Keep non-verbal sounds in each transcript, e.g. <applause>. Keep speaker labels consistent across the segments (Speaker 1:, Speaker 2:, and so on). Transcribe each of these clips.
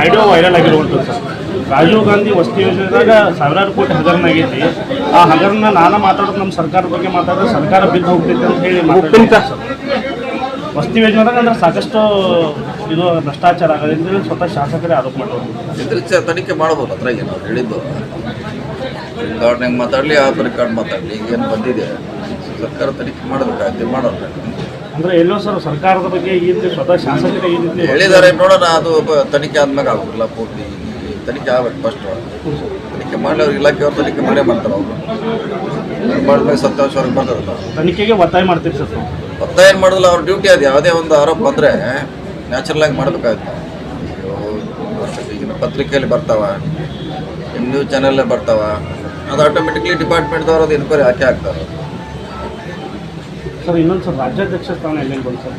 Speaker 1: Audio viral ಆಗಿರುವಂಥದ್ದು. Sir Rajiv Gandhi ವಸತಿ ಯೋಜನೆದಾಗ ಸಾವಿರಾರು ಕೋಟಿ ಹಗರಣ ಆಗೈತಿ. ಆ ಹಗರಣ ನಾನು ಮಾತಾಡೋದು ನಮ್ಮ ಸರ್ಕಾರದ ಬಗ್ಗೆ ಮಾತಾಡೋದು ಸರ್ಕಾರ ಬಿದ್ದು ಹೋಗ್ತೈತೆ ಅಂತ ಹೇಳಿ ವಸ್ತಿ ಸರ್ ವಸತಿ ಯೋಜನೆದಾಗ ಅಂದ್ರೆ ಸಾಕಷ್ಟು ಇದು ಭ್ರಷ್ಟಾಚಾರ ಆಗೋದು. ಅಂತ ಹೇಳಿ ಸ್ವತಃ ಶಾಸಕರೇ ಆರೋಪ ಮಾಡೋದು
Speaker 2: ಚ ತನಿಖೆ ಮಾಡ್ಬೋದು ಅದ್ರಾಗ ಏನು ಹೇಳಿದ್ದು. ರೆಕಾರ್ಡ್ನಾಗ ಮಾತಾಡಲಿ ಆ ರೆಕಾರ್ಡ್ ಮಾತಾಡಲಿ. ಈಗೇನು ಬಂದಿದೆ? ಸರ್ಕಾರ ತನಿಖೆ ಮಾಡಬೇಕಾಗುತ್ತೆ ಮಾಡೋಣ
Speaker 1: ಅಂದ್ರೆ ಎಲ್ಲೋ ಸರ್ ಸರ್ಕಾರದ ಬಗ್ಗೆ ಈ ರೀತಿ ಸ್ವತಃ ಶಾಸಕರೇ ಈ ರೀತಿ
Speaker 2: ಹೇಳಿದ್ದಾರೆ ನೋಡೋಣ ಅದು ತನಿಖೆ ಆದ್ಮೇಲೆ ಆಗೋದಿಲ್ಲ ಪೂರ್ತಿ. ತನಿಖೆ ಆಗ್ಬೇಕು ಫಸ್ಟ್ ತನಿಖೆ ಮಾಡಿ ಅವ್ರು ಇಲಾಖೆಯವ್ರು ತನಿಖೆ ಮಾಡೇ ಮಾಡ್ತಾರೆ ಅವರು. ಮಾಡಿದ್ಮೇಲೆ ಸತ್ಯಾಂಶ ಅವ್ರಿಗೆ ಬರ್ತದಲ್ಲ
Speaker 1: ತನಿಖೆಗೆ ಒತ್ತಾಯ ಮಾಡ್ತೀರಿ ಸರ್
Speaker 2: ಒತ್ತಾಯ ಏನು ಮಾಡೋದಿಲ್ಲ ಅವ್ರ ಡ್ಯೂಟಿ ಅದು. ಯಾವುದೇ ಒಂದು ಆರೋಪ ಬಂದರೆ ನ್ಯಾಚುರಲ್ ಆಗಿ ಮಾಡಬೇಕಾಗುತ್ತೆ. ಈಗಿನ ಪತ್ರಿಕೆಯಲ್ಲಿ ಬರ್ತಾವ ನ್ಯೂಸ್ ಚಾನಲ್ಲೇ ಬರ್ತಾವ. ಅದು ಆಟೋಮೆಟಿಕ್ಲಿ ಡಿಪಾರ್ಟ್ಮೆಂಟ್ದವ್ರು ಅದು ಎನ್ಕ್ವೈರಿ ಹಾಕಿ ಹಾಕ್ತಾರೆ.
Speaker 1: ಸರ್ ಇನ್ನೊಂದು ಸರ್ ರಾಜ್ಯಾಧ್ಯಕ್ಷ ಸ್ಥಾನ ಎಲ್ಲಿ ಬಂದು ಸರ್?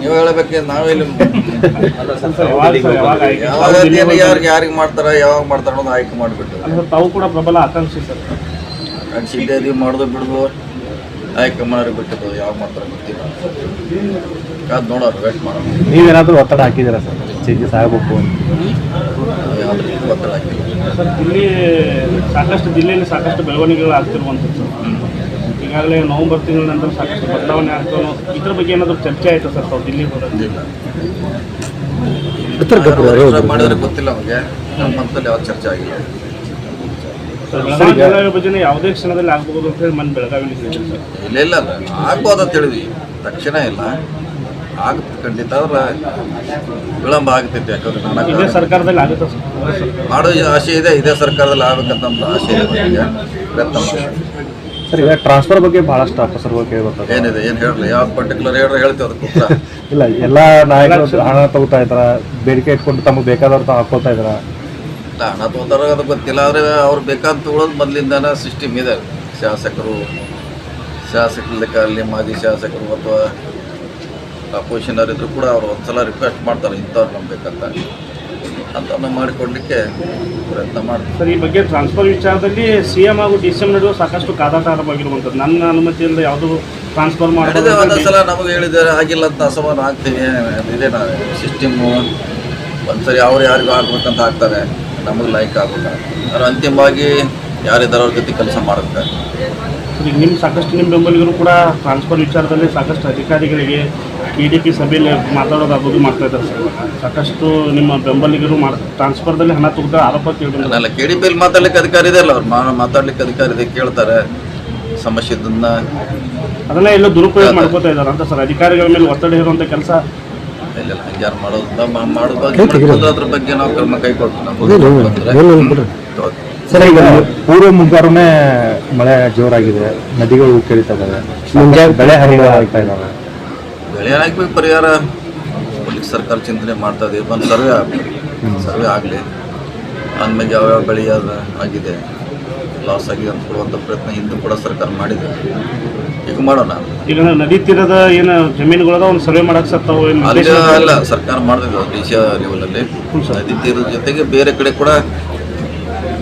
Speaker 2: ನೀವು ಹೇಳಬೇಕು ನಾವೆಲ್ಲಿ ಇಲ್ಲಿ <laughs> ಯಾರಿಗೆ ಯಾರಿಗೆ ಮಾಡ್ತಾರೆ ಯಾವಾಗ ಮಾಡ್ತಾರೆ ಅನ್ನೋದು ಆಯ್ಕೆ ಮಾಡಿಬಿಟ್ಟು.
Speaker 1: ಅಂದ್ರೆ ತಾವು ಕೂಡ ಪ್ರಬಲ ಆಕಾಂಕ್ಷಿ ಸರ್.
Speaker 2: ಆಕಾಂಕ್ಷಿ ಇದೀವಿ ಮಾಡೋದು ಬಿಡೋದು ಆಯ್ಕೆ ಮಾಡೋರು ಬಿಟ್ಟದು ಯಾವಾಗ ಮಾಡ್ತಾರೆ ಗೊತ್ತಿಲ್ಲ. ಅದು ನೋಡೋರು ವೇಟ್ ಮಾಡೋಣ.
Speaker 3: ನೀವೇನಾದರೂ ಒತ್ತಡ ಹಾಕಿದ್ದೀರಾ ಸರ್? ಚೇಂಜಸ್ ಆಗಬೇಕು ಅಂತ.
Speaker 2: ಯಾವುದೇ ಒತ್ತಡ ಹಾಕಿಲ್ಲ.
Speaker 1: ಸರ್ ದಿಲ್ಲಿ ಸಾಕಷ್ಟು ಜಿಲ್ಲೆಯಲ್ಲಿ ಸಾಕಷ್ಟು ಬೆಳವಣಿಗೆಗಳು ಆಗ್ತಿರುವಂಥದ್ದು ಸರ್. ಈಗಾಗಲೇ ನವೆಂಬರ್ ತಿಂಗಳ ನಂತರ ಸಾಕಷ್ಟು ಬದಲಾವಣೆ ಆಗ್ತಾನೋ ಇದ್ರ ಬಗ್ಗೆ ಏನಾದರೂ ಚರ್ಚೆ ಆಯಿತು ಸರ್ ತಾವು ದಿಲ್ಲಿ ಹೋದಾಗ?
Speaker 2: ಮಾಡಿದ್ರೆ ಗೊತ್ತಿಲ್ಲ ಅವ್ರಿಗೆ ನಮ್ಮ ಹಂತದಲ್ಲಿ ಯಾವ ಚರ್ಚೆ ಆಗಿಲ್ಲ.
Speaker 1: ಬೆಳಗಾವಿ ವಿಭಜನೆ ಯಾವುದೇ ಕ್ಷಣದಲ್ಲಿ ಆಗ್ಬೋದು ಅಂತ ಹೇಳಿ ಮನೆ ಸರ್.
Speaker 2: ಇಲ್ಲ ಇಲ್ಲ ಇಲ್ಲ. ಆಗ್ಬೋದು ಅಂತ ಹೇಳಿದ್ವಿ. ತಕ್ಷಣ ಇಲ್ಲ. ಆಗುತ್ತೆ ಖಂಡಿತ ಆದ್ರೆ ವಿಳಂಬ ಆಗ್ತೈತಿ ಯಾಕಂದ್ರೆ ನಾನು
Speaker 1: ಸರ್ಕಾರದಲ್ಲಿ ಆಗುತ್ತೆ
Speaker 2: ಮಾಡೋ ಆಸೆ ಇದೆ ಇದೇ ಸರ್ಕಾರದಲ್ಲಿ ಆಗ್ಬೇಕಂತ ನಮ್ದು ಆಸೆ ಇದೆ ನಮಗೆ ಪ್ರಯತ್ನ ಮಾಡ್ತೀವಿ.
Speaker 3: ಸರ್ ಈಗ ಟ್ರಾನ್ಸ್ಫರ್ ಬಗ್ಗೆ ಬಹಳಷ್ಟು ಅಪಸರ್ಗಳು ಕೇಳ್ಬರ್ತದೆ
Speaker 2: ಏನಿದೆ ಏನು ಹೇಳಲಿ ಯಾವ ಪರ್ಟಿಕ್ಯುಲರ್ ಹೇಳಿದ್ರೆ ಹೇಳ್ತೀವಿ ಅದಕ್ಕೆ ಉತ್ತರ. <laughs>
Speaker 3: ಇಲ್ಲ ಎಲ್ಲ ನಾಯಕರು ಹಣ ತಗೋತಾ ಇದಾರ ಬೇಡಿಕೆ ಇಟ್ಕೊಂಡು ತಮಗೆ ಬೇಕಾದವ್ರು ತಾವು ಹಾಕೋತಾ ಇದಾರ.
Speaker 2: ಇಲ್ಲ, ಹಣ ತೊಗೊಂಡಾರ ಅದು ಗೊತ್ತಿಲ್ಲ ಆದರೆ ಅವ್ರು ಬೇಕಾದ ತಗೊಳ್ಳೋದು ಮೊದಲಿಂದನೇ ಸಿಸ್ಟಮ್ ಇದೆ. ಶಾಸಕರು ಶಾಸಕರ ಲೆಕ್ಕದಲ್ಲಿ ಮಾಜಿ ಶಾಸಕರು ಅಥವಾ ಅಪೋಸಿಷನರ್ ಇದ್ದರೂ ಕೂಡ ಅವರು ಒಂದ್ಸಲ ರಿಕ್ವೆಸ್ಟ್ ಮಾಡ್ತಾರೆ ಇಂಥವ್ರು ನಂಬೇಕಂತ ಬೇಕಂತ. ಅಂತ ಮಾಡಿಕೊಡ್ಲಿಕ್ಕೆ ಪ್ರಯತ್ನ ಮಾಡ್ತಾರೆ.
Speaker 1: ಸರ್ ಈ ಬಗ್ಗೆ ಟ್ರಾನ್ಸ್ಫರ್ ವಿಚಾರದಲ್ಲಿ ಸಿ ಎಂ ಹಾಗೂ ಡಿ ಸಿ ಎಂ ನಡುವೆ ಸಾಕಷ್ಟು ಕಾದಾಟ ಆರಂಭವಾಗಿರುವಂಥದ್ದು ನನ್ನ ಅನುಮತಿಯಿಂದ ಯಾವುದು ಟ್ರಾನ್ಸ್ಫರ್
Speaker 2: ಮಾಡಿದೆ
Speaker 1: ಮಾಡೋದು
Speaker 2: ಒಂದೊಂದ್ಸಲ ನಮಗೆ ಹೇಳಿದ್ದಾರೆ ಆಗಿಲ್ಲ ಅಂತ ಅಸಮಾನ ಆಗ್ತೀವಿ ಇದೇ ಸಿಸ್ಟಮ್ಮು ಒಂದ್ಸರಿ ಅವ್ರು ಯಾರಿಗೂ ಆಗ್ಬೇಕಂತ ಆಗ್ತಾರೆ ನಮಗೆ ಲೈಕ್ ಆಗೋಲ್ಲ ಅಂತಿಮವಾಗಿ ಯಾರಿದ್ದಾರೆ ಅವ್ರ ಜೊತೆ ಕೆಲಸ ಮಾಡುತ್ತೆ?
Speaker 1: ಈಗ ನಿಮ್ಮ ಸಾಕಷ್ಟು ನಿಮ್ಮ ಬೆಂಬಲಿಗರು ಕೂಡ ಟ್ರಾನ್ಸ್ಫರ್ ವಿಚಾರದಲ್ಲಿ ಸಾಕಷ್ಟು ಅಧಿಕಾರಿಗಳಿಗೆ ಟಿ ಡಿ ಪಿ ಸಭೆಯಲ್ಲಿ ಮಾತಾಡೋದಾಗೋದು ಮಾಡ್ತಾ ಇದ್ದಾರೆ ಸರ್. ಸಾಕಷ್ಟು ನಿಮ್ಮ ಬೆಂಬಲಿಗರು ಮಾಡ ಟ್ರಾನ್ಸ್ಫರ್ದಲ್ಲಿ ಹಣ ತೆಗೆದ ಆರೋಪ ಕೇಳಿದ್ರೆ
Speaker 2: ಕೆ ಡಿ ಪಿಯಲ್ಲಿ ಮಾತಾಡ್ಲಿಕ್ಕೆ ಅಧಿಕಾರ ಇದೆ ಅಲ್ಲ ಅವ್ರು? ಮಾ ಮಾತಾಡ್ಲಿಕ್ಕೆ ಅಧಿಕಾರ ಇದೆ ಕೇಳ್ತಾರೆ. ಸಮಸ್ಯೆ ಇದನ್ನ
Speaker 1: ಅದನ್ನ ಎಲ್ಲ ದುರುಪಯೋಗ ಮಾಡ್ಕೋತಾ ಇದ್ದಾರೆ ಅಂತ ಸರ್. ಅಧಿಕಾರಿಗಳ ಮೇಲೆ ಒತ್ತಡ ಇರುವಂಥ ಕೆಲಸ
Speaker 2: ಇಲ್ಲ ಮಾಡೋದು ನಮ್ಮ ಮಾಡೋದು ಬಗ್ಗೆ ಮಾಡ್ಬೋದು, ಅದ್ರ ಬಗ್ಗೆ ನಾವು ಕ್ರಮ ಕೈಗೊಳ್ತೀವಿ.
Speaker 3: ಸರ್ ಈಗ ಪೂರ್ವ ಮುಂಗಾರುನೇ ಮಳೆ ಜೋರಾಗಿದೆ ನದಿಗಳು ಕೇಳಿತಾ ಇದಾವೆ. ಬೆಳೆ ಹಾನಿಗಳು ಆಗ್ತಾ ಇದಾವೆ.
Speaker 2: ಬೆಳೆ ಹಾಕ್ಬೇಕು ಪರಿಹಾರ. ಕೊಡ್ಲಿಕ್ಕೆ ಸರ್ಕಾರ ಚಿಂತನೆ ಮಾಡ್ತಾ ಇದೆ. ಒಂದು ಸರ್ವೆ ಆಗಲಿ ಸರ್ವೆ ಆಗಲಿ. ಆದ್ಮೇಲೆ ಯಾವ್ಯಾವ ಬೆಳೆ ಅದ ಆಗಿದೆ. ಲಾಸ್ ಆಗಿದೆ ಅಂತ ಕೊಡುವಂಥ ಪ್ರಯತ್ನ ಹಿಂದೆ ಕೂಡ ಸರ್ಕಾರ ಮಾಡಿದೆ. ಈಗ ಮಾಡೋಣ.
Speaker 1: ಈಗ ನದಿ ತೀರದ ಏನು ಜಮೀನುಗಳದ ಒಂದು ಸರ್ವೆ ಮಾಡಕ್ಕೆ ಸರ್ ತಾವು ಏನು
Speaker 2: ಅಲ್ಲಿ ಸರ್ಕಾರ ಮಾಡಿದೆ ದೇಶ ಲೆವೆಲಲ್ಲಿ ನದಿ ತೀರದ ಜೊತೆಗೆ ಬೇರೆ ಕಡೆ ಕೂಡ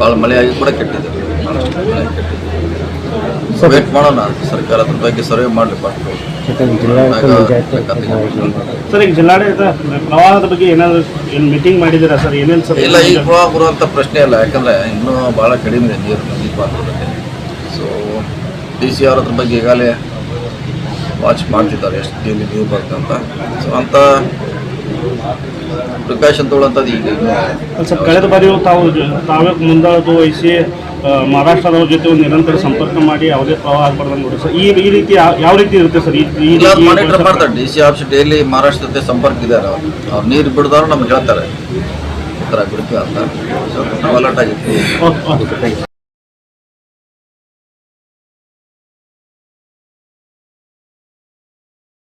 Speaker 2: ಭಾಳ ಮಳೆಯಾಗಿ ಕೂಡ ಕೆಟ್ಟಿದೆ. ಭಾಳಷ್ಟು ಮಳೆ ಕೆಟ್ಟಿದೆ. ವೇಟ್ ಮಾಡೋಣ ಸರ್ಕಾರ ಅದ್ರ ಬಗ್ಗೆ ಸರ್ವೆ ಮಾಡಲಿ
Speaker 1: ಸರ್ ಈಗ ಜಿಲ್ಲಾಡಳಿತ ಪ್ರವಾಹದ ಬಗ್ಗೆ ಏನಾದರೂ ಏನು ಮೀಟಿಂಗ್ ಮಾಡಿದ್ದೀರಾ ಸರ್? ಏನೇನು ಸರ್?
Speaker 2: ಇಲ್ಲ ಈಗ ಪ್ರವಾಹ ಬರುವಂಥ ಪ್ರಶ್ನೆ ಇಲ್ಲ ಯಾಕಂದ್ರೆ ಇನ್ನೂ ಭಾಳ ಕಡಿಮೆ ಇದೆ ನೀರು ನದಿ ಪಾತ್ರದಲ್ಲಿ ಸೊ ಡಿ ಸಿ ಅವ್ರ ಅದ್ರ ಬಗ್ಗೆ ಈಗಾಗಲೇ ವಾಚ್ ಮಾಡ್ತಿದ್ದಾರೆ. ಎಷ್ಟು ನೀರು ಬರ್ತಂತ ಅಂತ. ಸೊ ಅಂಥ ಪ್ರಿಕಾಷನ್ ತೊಗೊಳ್ಳೋಂಥದ್ದು ಈಗ
Speaker 1: ಸರ್ ಕಳೆದ ಬಾರಿಯೂ ತಾವು ತಾವೇ ಮುಂದಾಳತ್ವ ವಹಿಸಿ ಮಹಾರಾಷ್ಟ್ರದವ್ರ ಜೊತೆ ಒಂದು ನಿರಂತರ ಸಂಪರ್ಕ ಮಾಡಿ ಯಾವುದೇ ಪ್ರವಾಹ ಆಗ್ಬಾರ್ದು ನೋಡಿ ಸರ್ ಈ ಈ ರೀತಿ ಯಾವ- ರೀತಿ ಇರುತ್ತೆ ಸರ್ ಈ
Speaker 2: ಮಾನಿಟರ್ ಮಾಡ್ತಾರೆ. D C office daily Maharashtra ಜೊತೆ ಸಂಪರ್ಕ ಇದ್ದಾರೆ ಅವ್ರು. ನೀರು ಬಿಡ್ದವ್ರು ನಮ್ಗೆ ಹೇಳ್ತಾರೆ. ಈ ಥರ ಬಿಡ್ತೀವಿ ಅಂತ. ಸೊ ನಾವು ಅಲರ್ಟ್ ಆಗಿರ್ತೀವಿ.
Speaker 1: Okay okay thank you